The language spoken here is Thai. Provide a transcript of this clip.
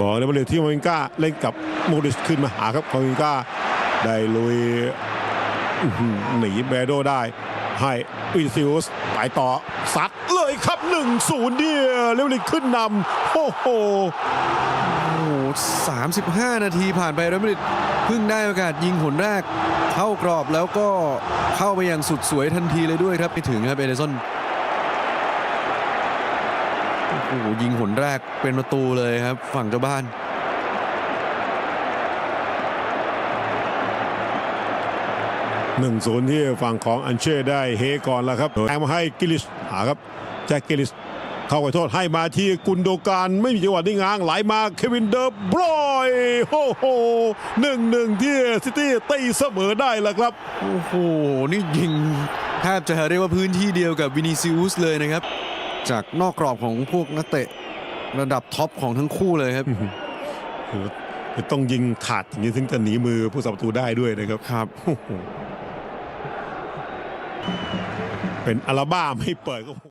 บอกเลยว่าเลยที่มาวินกาเล่นกับโมริสขึ้นมาหาครับคาวินกาได้ลุยหนีแบโดได้ ให้วินซิอุสไปต่อซัดเลยครับ 1-0เดียวเลเวลิขึ้นนำโอ้โหโอ้โห35นาทีผ่านไปเรอัลมาดริดเพิ่งได้โอกาสยิงหนแรก เข้ากรอบแล้วก็เข้าไปอย่างสุดสวยทันทีเลยด้วยครับไปถึงครับเอเดซอน โอ้โหยิงหนแรกเป็นประตูเลยครับ ฝั่งเจ้าบ้าน หนึ่งศูนย์ที่ฝั่งของอันเช่ได้เฮก่อนแล้วครับแทงมาให้กิลิสหาครับแจ็คกิลิสเข้าไปโทษให้มาที่กุนโดการไม่มีจังหวะที่ง้างไหลมาเควินเดอร์บรอยโอ้โหหนึ่งหนึ่งที่ซิตี้ตีเสมอได้แล้วครับโอ้โหนี่ยิงแทบจะเรียกว่าพื้นที่เดียวกับวินิซิอุสเลยนะครับ จากนอกกรอบของพวกนักเตะระดับท็อปของทั้งคู่เลยครับคือต้องยิงขาดอย่างนี้ถึงจะหนีมือผู้สับประตูได้ด้วยนะครับครับโอ้โหเป็นอัลบ้าไม่เปิดก็